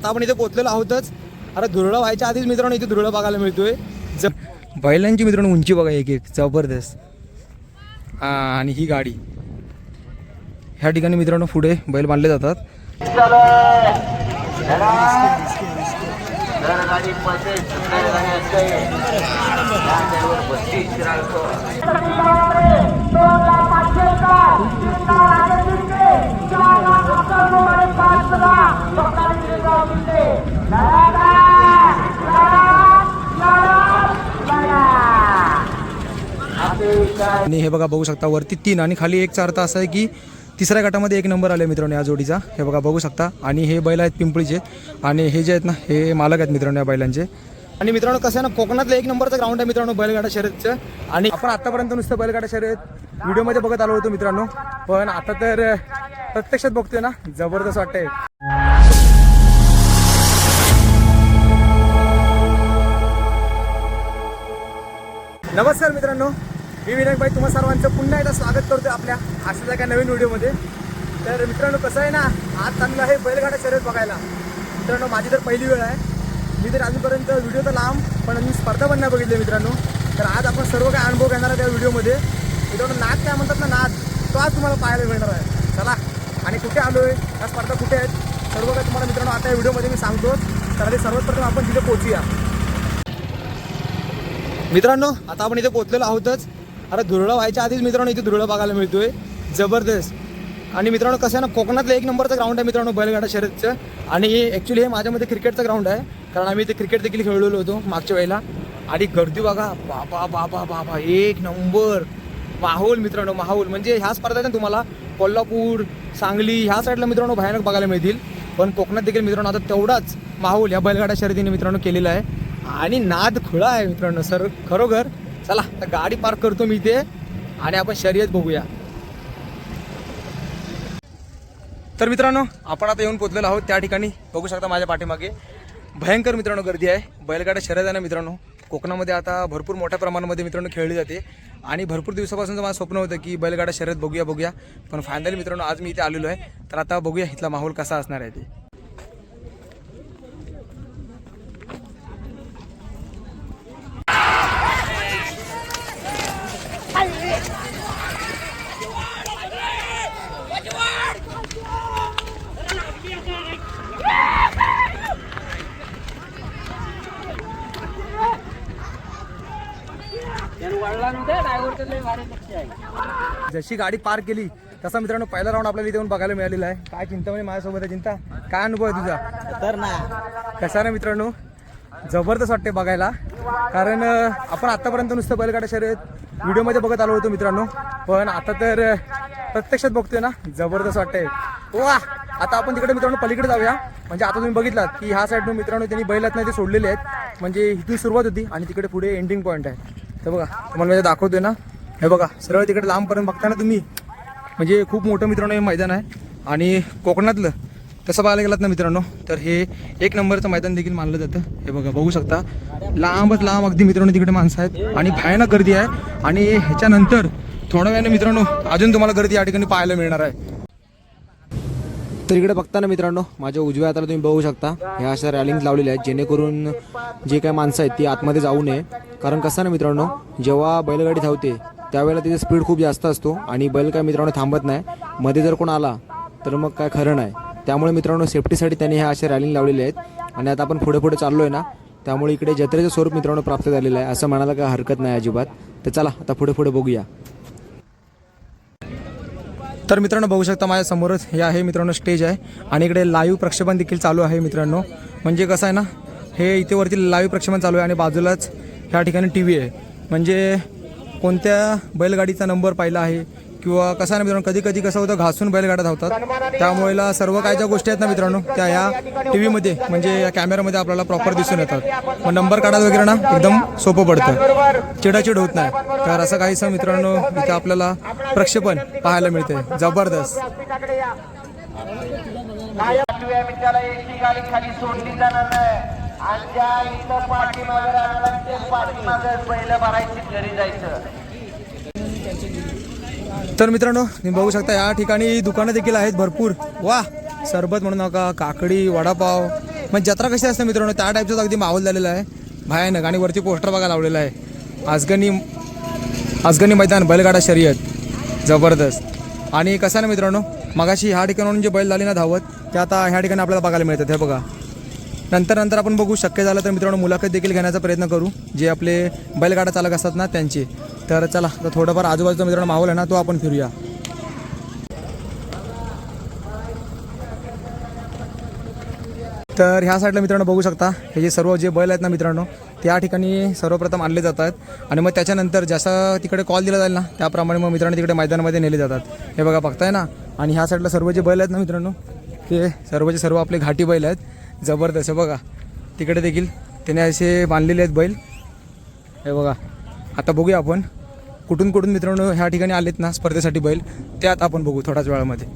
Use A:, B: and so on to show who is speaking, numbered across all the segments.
A: आता आपण इथे पोहोचलेलो आहोतच. आता धुरळा व्हायच्या आधीच मित्रांनो इथे धुरळा बघायला मिळतोय. ज बैलांची मित्रांनो उंची बघा एक एक जबरदस्त. हा आणि ही गाडी. ह्या ठिकाणी मित्रांनो पुढे बैल बांधले जातात
B: गाडी मध्ये सुंदर गाडी असते या ड्रायव्हर बत्तीस शिराळकर
A: आणि हे बघा बघू शकता वरती तीन आणि खाली एकचा अर्थ असा आहे की तिसऱ्या गटामध्ये एक नंबर आले मित्रांनो या जोडीचा. हे बघा बघू शकता. आणि हे बैल आहेत पिंपळीचे. आणि हे जे आहेत ना हे मालक आहेत मित्रांनो या बैलांचे. आणि मित्रांनो कसं आहे ना कोकणातलं एक नंबरचं ग्राउंड आहे मित्रांनो बैलगाडा शर्यतचं. आणि आपण आतापर्यंत नुसतं बैलगाडा शर्यत व्हिडिओमध्ये बघत आलो होतो मित्रांनो. पण आता तर प्रत्यक्षात बघतोय ना जबरदस्त वाटतंय. नमस्कार मित्रांनो. मी विनायक भाई तुम्हा सर्वांचं पुन्हा एकदा स्वागत करतोय आपल्या अशाच एका नवीन व्हिडिओमध्ये. तर मित्रांनो कसं आहे ना आज चांगलं आहे बैलगाडा शर्यत बघायला. मित्रांनो माझी तर पहिली वेळ आहे. मी तर अजूनपर्यंत व्हिडिओ तर लांब पण मी स्पर्धा पण नाही बघितली मित्रांनो. तर आज आपण सर्व काय अनुभव घेणार आहे त्या व्हिडिओमध्ये. मित्रांनो नाद काय म्हणतात ना नाद तो आज तुम्हाला पाहायला मिळणार आहे. चला आणि कुठे आलो आहे या स्पर्धा कुठे आहेत सर्व काय तुम्हाला मित्रांनो आता या व्हिडिओमध्ये मी सांगतो. तर आधी सर्वप्रथम आपण तिथे पोहोचूया. मित्रांनो आता आपण इथे पोहोचलेलो आहोतच. अरे धुरळा व्हायच्या आधीच मित्रांनो इथे धुरळा बघायला मिळतोय. जबरदस्त. आणि मित्रांनो कसं आहे ना कोकणातलं एक नंबरचं ग्राउंड आहे मित्रांनो बैलगाडा शर्यतचं. आणि ॲक्च्युली हे माझ्यामध्ये क्रिकेटचं ग्राउंड आहे कारण आम्ही इथे क्रिकेट देखील खेळलेलो होतो मागच्या वेळेला. आणि गर्दी बघा बाबा बाबा बाबा एक नंबर. माहोल मित्रांनो माहोल. म्हणजे ह्या स्पर्धा ना तुम्हाला कोल्हापूर सांगली ह्या साईडला मित्रांनो भयानक बघायला मिळतील. पण कोकणात देखील मित्रांनो आता तेवढाच माहोल या बैलगाडा शर्यतीने मित्रांनो केलेला आहे. आणि नाद खुळा आहे मित्रांनो सर खरोखर. चला आता गाडी पार्क करतो मी इथे आणि आपण शर्यत बघूया. तर मित्रांनो आपण आता येऊन पोचलेलो आहोत त्या ठिकाणी. बघू शकता माझ्या पाठीमागे. भयंकर मित्रांनो गर्दी आहे. बैलगाडा शर्यत आहे ना मित्रांनो. कोकणामध्ये आता भरपूर मोठ्या प्रमाणामध्ये मित्रांनो खेळली जाते. आणि भरपूर दिवसापासूनचं माझं स्वप्न होतं की बैलगाडा शर्यत बघूया बघूया. पण फायनली मित्रांनो आज मी इथे आलेलो आहे. तर आता बघूया इथला माहोल कसा असणार आहे ते. जशी गाडी पार केली तसा मित्रांनो पहिला राऊंड आपल्याला इथे बघायला मिळालेला आहे. काय चिंता म्हणजे माझ्यासोबत आहे चिंता? काय अनुभव आहे तुझा?
B: तर ना.
A: कसा ना मित्रांनो? जबरदस्त वाटते बघायला. कारण आपण आतापर्यंत नुसतं बैलगाडा शर्यत व्हिडिओमध्ये बघत आलो होतो मित्रांनो. पण आता तर प्रत्यक्षात बघतोय ना जबरदस्त वाटतंय. वा! आता आपण तिकडे मित्रांनो पलीकडे जाऊया. म्हणजे आता तुम्ही बघितलात की ह्या साईडनं मित्रांनो त्यांनी बैल आहेत ना ते सोडलेले आहेत. म्हणजे इथून सुरुवात होती आणि तिकडे पुढे एंडिंग पॉईंट आहे. हे बघा तुम्हाला मी दाखवतोय ना. हे बघा सरळ तिकडे लांबपर्यंत बघताना तुम्ही म्हणजे खूप मोठं मित्रांनो हे मैदान आहे. आणि कोकणातलं तसं पाहायला गेलात ना मित्रांनो तर हे एक नंबरचं मैदान देखील मानलं जातं. हे बघा बघू शकता. लांबच लांब अगदी मित्रांनो तिकडे माणसं आहेत. आणि भयानक गर्दी आहे. आणि ह्याच्यानंतर थोड्या वेळाने मित्रांनो अजून तुम्हाला गर्दी या ठिकाणी पाहायला मिळणार आहे. तर इकडे बघताना मित्रांनो माझ्या उजव्या हाताला तुम्ही बघू शकता. ह्या अशा रॅलिंग लावलेल्या आहेत जेणेकरून जे काही माणसं आहेत ती आतमध्ये जाऊ नये. कारण कसं ना मित्रांनो जेव्हा बैलगाडी धावते त्यावेळेला तिथे स्पीड खूप जास्त असतो आणि बैल काय मित्रांनो थांबत नाही. मध्ये जर कोण आला तर मग काय खरं नाही. त्यामुळे मित्रांनो सेफ्टीसाठी त्यांनी ह्या अशा रॅलिंग लावलेल्या आहेत. आणि आता आपण पुढे पुढे चाललो आहे ना त्यामुळे इकडे जत्रेचं स्वरूप मित्रांनो प्राप्त झालेलं आहे. असं म्हणायला काय हरकत नाही अजिबात. तर चला आता पुढे पुढे बघूया. तर मित्रांनो बघू शकता माझ्या समोरच हे आहे मित्रांनो स्टेज आहे. आणि इकडे लाईव्ह प्रक्षेपण देखील चालू आहे मित्रांनो. म्हणजे कसं आहे ना हे इथे वरती लाईव्ह प्रक्षेपण चालू आहे आणि बाजूलाच ह्या ठिकाणी टी व्ही आहे. म्हणजे कोणत्या बैलगाडीचा नंबर पाहिला आहे किंवा कसं आहे ना मित्रांनो कधी कधी कसं होतं घासून बैलगाड्या धावतात. त्यामुळेला सर्व काय ज्या गोष्टी आहेत ना मित्रांनो त्या या टी व्हीमध्ये म्हणजे या कॅमेऱ्यामध्ये आपल्याला प्रॉपर दिसून येतात. मग नंबर काढायला वगैरे ना एकदम सोपं पडतं. चिडाचिड होत नाही. तर असं काहीसं मित्रांनो इथं आपल्याला प्रक्षेपण पाहायला मिळते जबरदस्त.
B: आणि ज्या इथं पाठीमागे राहणार ते पाठीमागे पहिलं भरायची घरी जायचं.
A: तर मित्रांनो तुम्ही बघू शकता या ठिकाणी दुकानं देखील आहेत भरपूर. वा सरबत म्हणू नका काकडी वडापाव. मग जत्रा कशी असते मित्रांनो त्या टाईपचाच अगदी माहोल झालेला आहे. भयानक आणि वरती पोस्टर बघा लावलेला आहे. आजगणी आजगणी मैदान बैलगाडा शर्यत. जबरदस्त. आणि कसं आहे ना मित्रांनो मगाशी ह्या ठिकाणाहून जे बैल झाली ना धावत ते आता ह्या ठिकाणी आपल्याला बघायला मिळतात हे बघा. नंतर नंतर आपण बघू शक्य झालं तर मित्रांनो मुलाखत देखील घेण्याचा प्रयत्न करू. जे आपले बैलगाडा चालक असतात ना त्यांचे. तर चला तर थोडंफार आजूबाजूचा मित्रांनो माहोल आहे ना तो आपण फिरूया. तर ह्या साईडला मित्रांनो बघू शकता हे जे सर्व जे बैल आहेत ना मित्रांनो त्या ठिकाणी सर्वप्रथम आणले जातात. आणि मग त्याच्यानंतर जसा तिकडे कॉल दिला जाईल ना त्याप्रमाणे मग मित्रांनो तिकडे मैदानामध्ये नेले जातात. हे बघा बघताय ना? आणि ह्या साईडला सर्व जे बैल आहेत ना मित्रांनो ते सर्वचे सर्व आपले घाटी बैल आहेत जबरदस्त बघा. तिकडे देखील त्याने असे बांधलेले आहेत बैल. हे बघा आता बघूया आपण. कुठून कुठून मित्रांनो ह्या ठिकाणी आलेत ना स्पर्धेसाठी बैल त्यात आपण बघू थोड्याच वेळामध्ये.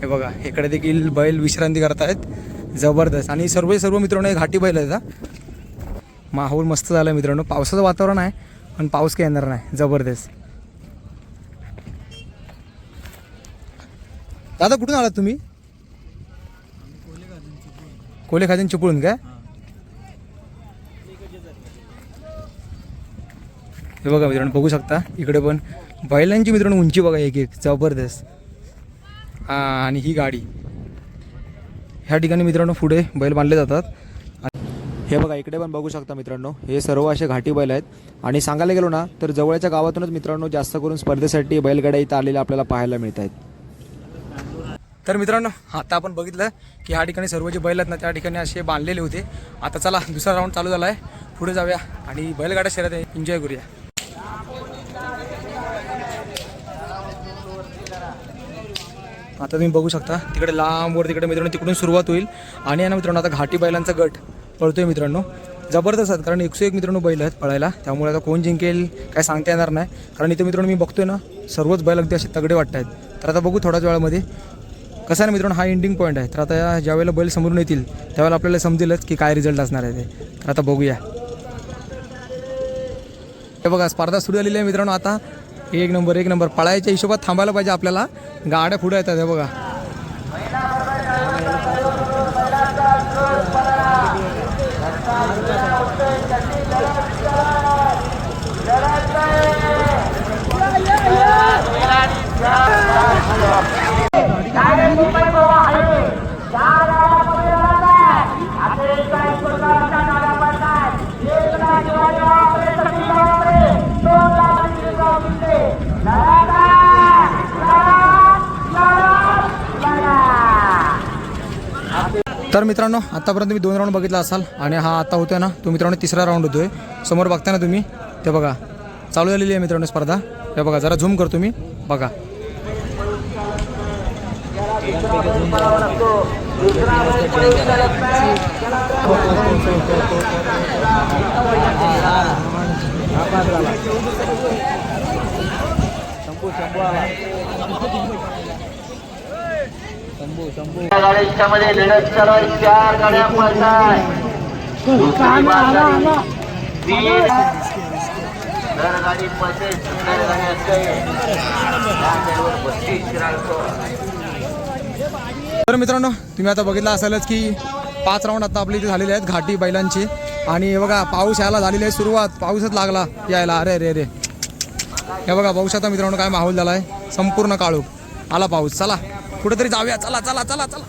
A: हे बघा इकडे देखील बैल विश्रांती करतायत. जबरदस्त. आणि सर्व सर्व मित्रांनो हे घाटी बैल आहेत हा. माहोल मस्त झाला मित्रांनो. पावसाचं वातावरण आहे पण पाऊस काही येणार नाही. जबरदस्त. दादा कुठून आलात तुम्ही? कोले खाजन चिपळून काय हे बघा मित्रांनो बघू शकता. इकडे पण बैलांची मित्रांनो उंची बघा एक एक जबरदस्त. हां आणि ही गाडी. ह्या ठिकाणी मित्रांनो पुढे बैल बांधले जातात. हे बघा इकडे पण बघू शकता मित्रांनो हे सर्व असे घाटी बैल आहेत. आणि सांगायला गेलो ना तर जवळच्या गावातूनच मित्रांनो जास्त करून स्पर्धेसाठी बैलगाड्या इथं आलेल्या आपल्याला पाहायला मिळत आहेत तर मित्रांनो आता आपण बघितलं की ह्या ठिकाणी सर्व जे बैल आहेत ना त्या ठिकाणी असे बांधलेले होते. आता चला दुसरा राऊंड चालू झाला आहे पुढे जाऊया आणि बैलगाड्या शहरात एन्जॉय करूया. आता तुम्ही बघू शकता तिकडे लांबवर तिकडे मित्रांनो तिकडून सुरुवात होईल. आणि आहे ना मित्रांनो आता घाटी बैलांचा गट पळतोय मित्रांनो. जबरदस्त आहेत कारण एकशे एक मित्रांनो बैल आहेत पळायला. त्यामुळे आता कोण जिंकेल काय सांगता येणार नाही. कारण इथे मित्रांनो मी बघतोय ना सर्वच बैल अगदी असे तगडे वाटत आहेत. तर आता बघू थोड्याच वेळामध्ये कसं आहे मित्रांनो हा एंडिंग पॉईंट आहे. तर आता ज्यावेळेला बैल समोरून येतील त्यावेळेला आपल्याला समजेलच की काय रिझल्ट असणार आहे ते. तर आता बघूया. हे बघा स्पर्धा सुरू झालेली आहे मित्रांनो आता. एक नंबर एक नंबर. पळायच्या हिशोबात थांबायला पाहिजे आपल्याला. गाड्या पुढे येतात हे बघा. तर मित्रांनो आतापर्यंत तुम्ही दोन राऊंड बघितला असाल आणि हा आता होतोय ना तो मित्रांनो तिसरा राऊंड होतोय. समोर बघता ना तुम्ही? ते बघा. चालू झालेली आहे मित्रांनो स्पर्धा. हे बघा जरा झूम करतो मी बघा.
B: लढत चार गाड्या गाडी पळते सुंदर गाडी असते.
A: तर मित्रांनो तुम्ही आता बघितलं असालच की पाच राऊंड आता आपल्या इथे झालेले आहेत घाटी बैलांची. आणि हे बघा पाऊस यायला झालेली आहे सुरुवात पाऊसच लागला यायला. अरे अरे अरे. हे बघा पाऊस आता मित्रांनो काय माहोल झाला आहे संपूर्ण काळू. आला पाऊस चला. कुठेतरी जाऊया. चला चला चला चला.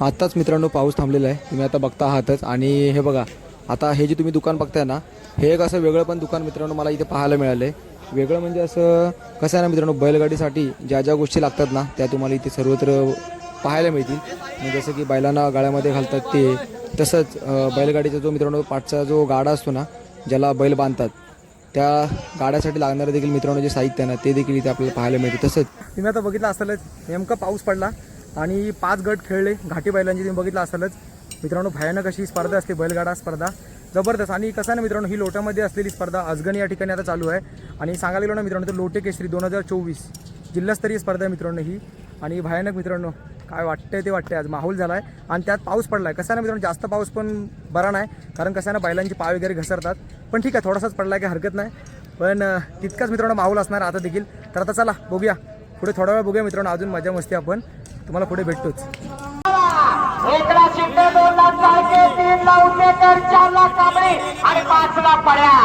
A: आत्ताच मित्रांनो पाऊस थांबलेला आहे. तुम्ही आता बघता आहातच. आणि हे बघा आता हे जे तुम्ही दुकान बघताय ना हे एक असं वेगळं पण दुकान मित्रांनो मला इथे पाहायला मिळालं आहे वेगळं म्हणजे असं कसं आहे ना मित्रांनो बैलगाडीसाठी ज्या ज्या गोष्टी लागतात ना त्या तुम्हाला इथे सर्वत्र पाहायला मिळतील. म्हणजे जसं की बैलांना गाळ्यामध्ये घालतात ते तसंच बैलगाडीचा जो मित्रांनो पाठचा जो गाडा असतो ना ज्याला बैल बांधतात त्या गाड्यासाठी लागणारं देखील मित्रांनो जे साहित्य आहे ना ते देखील इथे आपल्याला पाहायला मिळते. तसंच तुम्ही आता बघितलं असालच नेमका पाऊस पडला आणि पाच गट खेळले घाटी बैलांची तुम्ही बघितलं असालच. मित्रांनो भयानक अशी स्पर्धा असते बैलगाडा स्पर्धा. जबरदस्त. आणि कसं आहे ना मित्रांनो ही लोटामध्ये असलेली स्पर्धा अजगण या ठिकाणी आता चालू आहे. आणि सांगायला गेलो ना मित्रांनो तर लोटे केसरी दोन हजार चोवीस जिल्हास्तरीय स्पर्धा आहे मित्रांनो ही. आणि भयानक मित्रांनो काय वाटतंय ते वाटतंय. आज माहोल झाला आहे आणि त्यात पाऊस पडला आहे कसं ना मित्रांनो जास्त पाऊस पण बरा नाही कारण कसं आहे ना बैलांची पाय वगैरे घसरतात. पण ठीक आहे थोडासाच पडला आहे काही हरकत नाही. पण तितकाच मित्रांनो माहोल असणार आता देखील. तर आता चला बघूया. पुढे थोडा वेळ बघूया मित्रांनो अजून मजा मस्ती आपण. तुम्हाला पुढे भेटतोच.
B: एकला शिंदे दोनला चाळके तीनला उमेकर चारला कांबळे आणि पाचला पड्या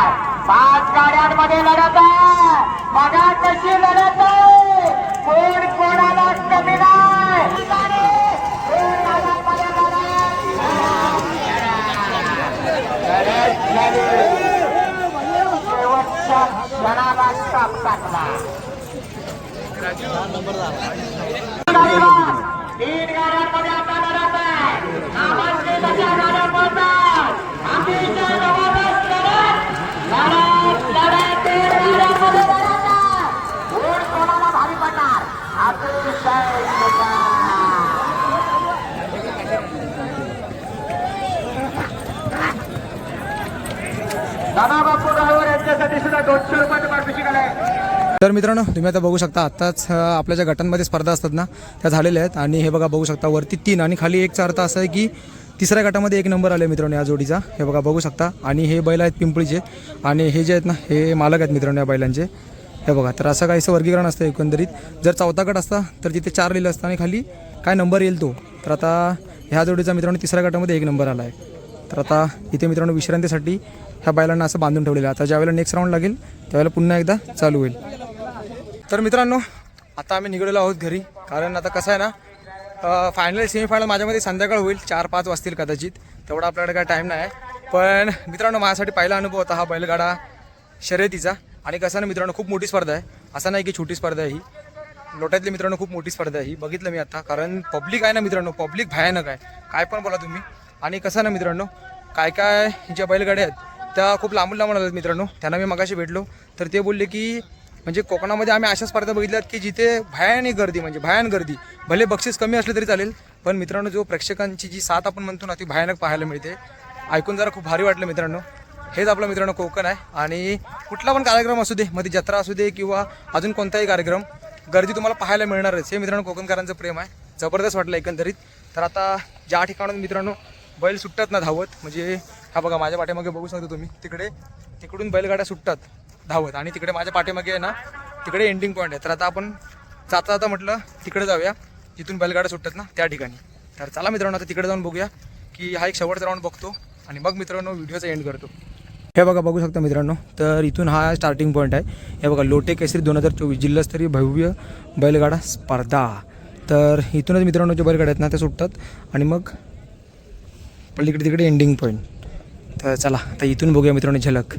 B: पाच गाड्यांमध्ये लढत आहे बघा कशी लढत आहे. कोण कोणाला कमी नाही शेवटच्या क्षणाला काप टाकला तीन गाड्यांमध्ये आता लढत आहे नामांकिताच्या गाड्या पडतात अतिशय जबरदस्त लढत लढत लढत तीन गाड्यांमध्ये लढत आहे कोण कोणाला भारी पडणार अतिशय सुंदर. दादा बापू ड्रायव्हर यांच्यासाठी सुद्धा दोनशे रुपयाचे पारितोषिक आलंय
A: तर मित्रांनो तुम्ही आता बघू शकता आत्ताच आपल्या ज्या गटांमध्ये स्पर्धा असतात ना त्या झालेल्या आहेत. आणि हे बघा बघू शकता वरती तीन आणि खाली एकचा अर्थ असा आहे की तिसऱ्या गटामध्ये एक नंबर आले मित्रांनो या जोडीचा. हे बघा बघू शकता. आणि हे बैल आहेत पिंपळीचे. आणि हे जे आहेत ना हे मालक आहेत मित्रांनो या बैलांचे. हे बघा तर असं काहीसं वर्गीकरण असतं एकंदरीत. जर चौथा गट असता तर तिथे चार लिहिलं असतं आणि खाली काय नंबर येईल तो? तर आता ह्या जोडीचा मित्रांनो तिसऱ्या गटामध्ये एक नंबर आला आहे. तर आता इथे मित्रांनो विश्रांतीसाठी ह्या बैलांना असं बांधून ठेवलेलं आहे. आता ज्यावेळेला नेक्स्ट राऊंड लागेल त्यावेळेला पुन्हा एकदा चालू होईल. तर मित्रांनो आता आम्ही निघलेलो आहोत घरी. कारण आता कसं आहे ना फायनल सेमीफायनल माझ्यामध्ये संध्याकाळ होईल. चार पाच वाजतील कदाचित. तेवढा आपल्याकडे काय टाईम नाही आहे. पण मित्रांनो माझ्यासाठी पहिला अनुभव होता हा बैलगाडा शर्यतीचा. आणि कसं ना मित्रांनो खूप मोठी स्पर्धा आहे. असं नाही की छोटी स्पर्धा आहे ही. लोट्यातली मित्रांनो खूप मोठी स्पर्धा आहे ही. बघितलं मी आता. कारण पब्लिक आहे ना मित्रांनो पब्लिक भयानक आहे. काय पण बोला तुम्ही. आणि कसं ना मित्रांनो काय काय ज्या बैलगाड्या आहेत त्या खूप लांबून लांबून आल्यात मित्रांनो. त्यांना मी मगाशी भेटलो. तर ते बोलले की म्हणजे कोकणामध्ये आम्ही अशा स्पर्धा बघितल्यात की जिथे भयानक गर्दी म्हणजे भयान गर्दी भले बक्षीस कमी असले तरी चालेल पण मित्रांनो जो प्रेक्षकांची जी साथ आपण म्हणतो ना ती भयानक पाहायला मिळते. ऐकून जरा खूप भारी वाटलं मित्रांनो. हेच आपलं मित्रांनो कोकण आहे. आणि कुठला पण कार्यक्रम असू दे मध्ये जत्रा असू दे किंवा अजून कोणताही कार्यक्रम गर्दी तुम्हाला पाहायला मिळणारच. हे मित्रांनो कोकणकरांचं प्रेम आहे. जबरदस्त वाटलं एकंदरीत. तर आता ज्या ठिकाणून मित्रांनो बैल सुटतात ना धावत म्हणजे हा बघा माझ्या पाठीमागे बघू शकता तुम्ही. तिकडे तिकडून बैलगाड्या सुटतात धावत. आणि तिकडे माझ्या पाठीमागे आहे ना तिकडे एंडिंग पॉईंट आहे. तर आता आपण जाता जाता म्हटलं तिकडे जाऊया. जिथून बैलगाड्या सुटतात ना त्या ठिकाणी. तर चला मित्रांनो आता तिकडे जाऊन बघूया की हा एक शेवटचा राऊंड बघतो. आणि मग मित्रांनो व्हिडिओचा एंड करतो. हे बघा बघू शकता मित्रांनो. तर इथून हा स्टार्टिंग पॉईंट आहे. हे बघा लोटे केसरी दोन हजार चोवीस जिल्हास्तरीय भव्य बैलगाडा स्पर्धा. तर इथूनच मित्रांनो जे बैलगाड्या आहेत ना ते सुटतात. आणि मग पलीकडे तिकडे एंडिंग पॉईंट तर चला आता इथून बघूया मित्रांनो झलक.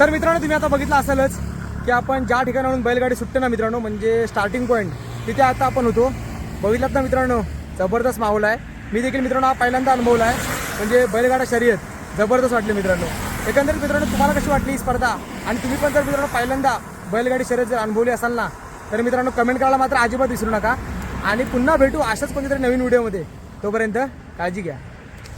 A: तर मित्रांनो तुम्ही आता बघितलं असेलच की आपण ज्या ठिकाणावरून बैलगाडी सुटते ना मित्रांनो म्हणजे स्टार्टिंग पॉईंट तिथे आता आपण होतो. बघितलात ना मित्रांनो जबरदस्त माहोल आहे. मी देखील मित्रांनो हा पहिल्यांदा अनुभवला आहे. म्हणजे बैलगाडा शर्यत जबरदस्त वाटली मित्रांनो. एकंदरीत मित्रांनो तुम्हाला कशी वाटली ही स्पर्धा? आणि तुम्ही पण जर मित्रांनो पहिल्यांदा बैलगाडी शर्यत जर अनुभवली असाल ना तर मित्रांनो कमेंट करायला मात्र अजिबात विसरू नका. आणि पुन्हा भेटू अशाच कोणत्यातरी नवीन व्हिडिओमध्ये तोपर्यंत काळजी घ्या.